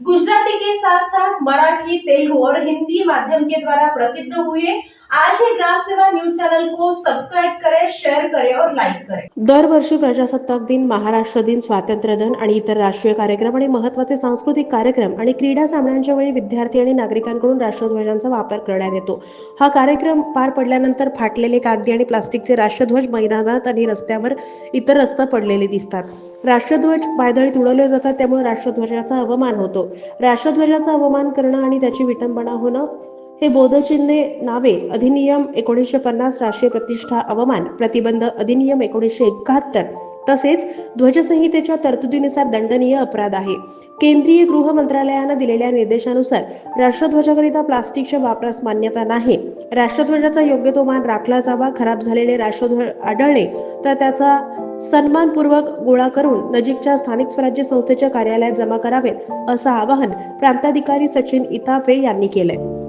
गुजराती के साथ साथ मराठी तेलुगु और हिंदी माध्यम के द्वारा प्रसिद्ध हुए आज ही ग्राम सेवा न्यूज चॅनल को सब्सक्राइब करें करें और करें। दरवर्षी प्रजासत्ताक दिन महाराष्ट्र दिन स्वातंत्र्य दिन आणि इतर राष्ट्रीय कार्यक्रम आणि महत्त्वाचे सांस्कृतिक कार्यक्रम आणि क्रीडा सामन्यांच्या वेळी विद्यार्थी आणि नागरिकांकडून राष्ट्रध्वजांचा वापर करण्यात येतो. हा कार्यक्रम पार पडल्यानंतर फाटलेले कागदी आणि प्लास्टिकचे राष्ट्रध्वज मैदानात आणि रस्त्यावर इतर रस्ता पडलेले दिसतात. राष्ट्रध्वज पायदळीत उडवले जातात त्यामुळे राष्ट्रध्वजाचा अवमान होतो. राष्ट्रध्वजाचा अवमान करणं आणि त्याची विटंबना होणं हे बोधचिन्हे नावे. अधिनियम एकोणीसशे पन्नास राष्ट्रीय प्रतिष्ठा अवमान प्रतिबंध अधिनियम एकोणीसशे एकाहत्तर. तसेच ध्वजसंहितेच्या तरतुदीनुसार दंडनीय अपराध आहे. केंद्रीय गृह मंत्रालयानं दिलेल्या निर्देशानुसार राष्ट्रध्वजाकरिता प्लास्टिकच्या वापरास मान्यता नाही. राष्ट्रध्वजाचा योग्य तो मान राखला जावा खराब झालेले राष्ट्रध्वज आढळले तर त्याचा सन्मानपूर्वक गोळा करून नजीकच्या स्थानिक स्वराज्य संस्थेच्या कार्यालयात जमा करावेत असं आवाहन प्रांताधिकारी सचिन इताफे यांनी केलंय.